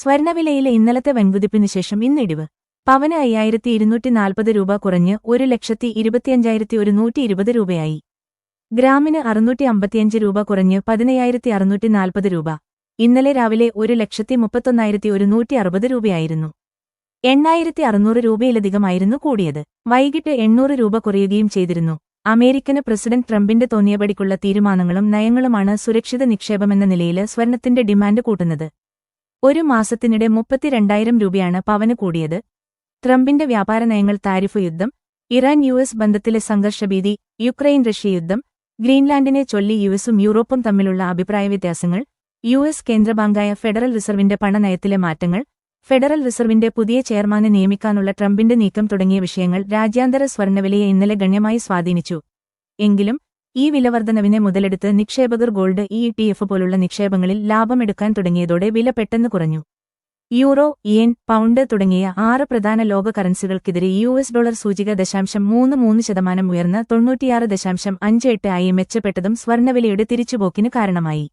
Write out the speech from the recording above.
സ്വർണവിലയിലെ ഇന്നലത്തെ വൻകുതിപ്പിനു ശേഷം ഇന്നിടിവ്. പവന് അയ്യായിരത്തി ഇരുന്നൂറ്റി നാൽപ്പത് രൂപ കുറഞ്ഞ് ഒരു ലക്ഷത്തി ഇരുപത്തിയഞ്ചായിരത്തി ഒരുന്നൂറ്റി ഇരുപത് രൂപയായി. ഗ്രാമിന് അറുന്നൂറ്റി അമ്പത്തിയഞ്ച് രൂപ കുറഞ്ഞ് പതിനയ്യായിരത്തി അറുന്നൂറ്റി നാൽപ്പത് രൂപ. ഇന്നലെ രാവിലെ ഒരു ലക്ഷത്തി മുപ്പത്തൊന്നായിരത്തി ഒരുന്നൂറ്റി അറുപത് രൂപയായിരുന്നു. എണ്ണായിരത്തി അറുന്നൂറ് രൂപയിലധികമായിരുന്നു കൂടിയത്. വൈകിട്ട് എണ്ണൂറ് രൂപ കുറയുകയും ചെയ്തിരുന്നു. അമേരിക്കന് പ്രസിഡന്റ് ട്രംപിന്റെ തോന്നിയപടിക്കുള്ള തീരുമാനങ്ങളും നയങ്ങളുമാണ് സുരക്ഷിത നിക്ഷേപമെന്ന നിലയിൽ സ്വർണത്തിന്റെ ഡിമാൻഡ് കൂട്ടുന്നത്. ഒരു മാസത്തിനിടെ മുപ്പത്തിരണ്ടായിരം രൂപയാണ് പവന് കൂടിയത്. ട്രംപിന്റെ വ്യാപാര നയങ്ങൾ താരിഫ് യുദ്ധം ഇറാൻ യു എസ് ബന്ധത്തിലെ സംഘർഷഭീതി യുക്രൈൻ റഷ്യ യുദ്ധം ഗ്രീൻലാൻഡിനെ ചൊല്ലി യുഎസും യൂറോപ്പും തമ്മിലുള്ള അഭിപ്രായ വ്യത്യാസങ്ങൾ യു എസ് കേന്ദ്രബാങ്കായ ഫെഡറൽ റിസർവിന്റെ പണനയത്തിലെ മാറ്റങ്ങൾ ഫെഡറൽ റിസർവിന്റെ പുതിയ ചെയർമാനെ നിയമിക്കാനുള്ള ട്രംപിന്റെ നീക്കം തുടങ്ങിയ വിഷയങ്ങൾ രാജ്യാന്തര സ്വർണവിലയെ ഇന്നലെ ഗണ്യമായി സ്വാധീനിച്ചു. എങ്കിലും ഈ വിലവർദ്ധനവിനെ മുതലെടുത്ത് നിക്ഷേപകർ ഗോൾഡ് ഇ ടി എഫ് പോലുള്ള നിക്ഷേപങ്ങളിൽ ലാഭമെടുക്കാൻ തുടങ്ങിയതോടെ വില പെട്ടെന്ന് കുറഞ്ഞു. യൂറോ യെൻ പൗണ്ട് തുടങ്ങിയ ആറ് പ്രധാന ലോക കറൻസികൾക്കെതിരെ യു എസ് ഡോളർ സൂചിക ദശാംശം മൂന്ന് മൂന്ന് ശതമാനം ഉയർന്ന് തൊണ്ണൂറ്റിയാറ് ദശാംശം അഞ്ച് എട്ട് ആയി മെച്ചപ്പെട്ടതും സ്വർണവിലയുടെ തിരിച്ചുപോക്കിന് കാരണമായി.